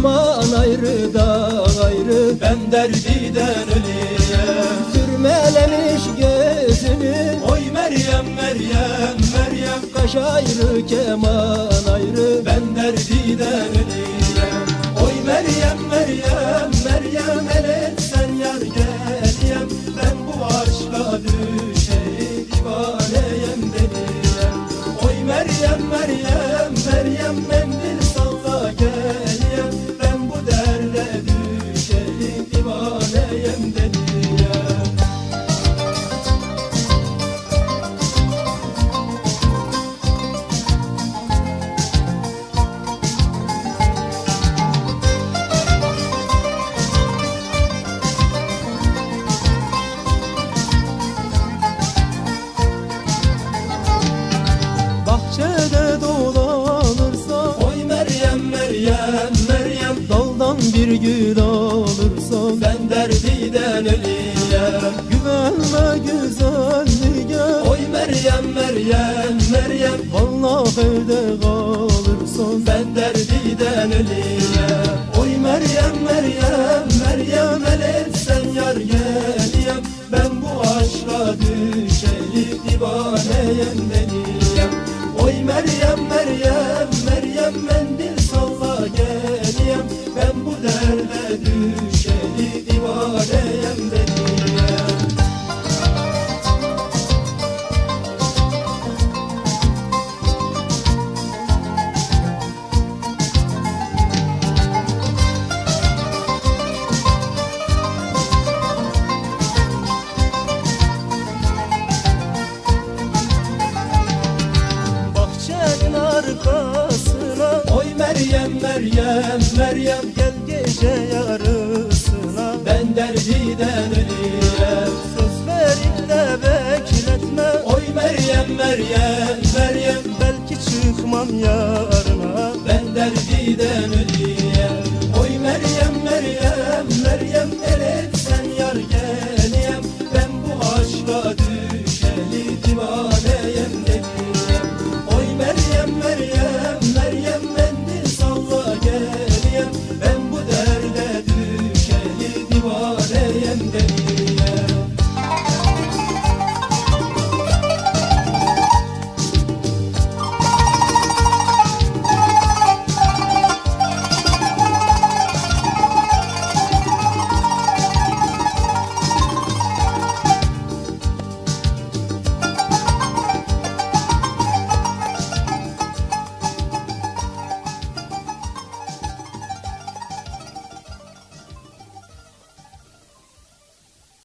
Liman ayrı da ayrı. Ben derdiden öleyim Sürmelemiş gözünü Oy Meryem Meryem Meryem. Kaş ayrı keman ayrı. Ben derdiden öleyim Oy Meryem Meryem Meryem. El etsen yar geliyem Ben bu aşka Bahçede dolanırsa Oy Meryem Meryem Meryem. Daldan bir gül alırsan öleyim Güvenme güzelliğe. Oy Meryem Meryem Meryem. Vallahi evde kalırsan Ben derdiden öleyim Oy Meryem Meryem Meryem. El etsen yar geliyem. Ben bu aşka düşeyim Divaneyem deliyem Oy Meryem Meryem Meryem Meryem Gel gece yarısına. Ben derdiden öleyim Söz verip de bekletme. Oy Meryem Meryem Meryem. Belki çıkmam yarına. Ben derdiden öleyim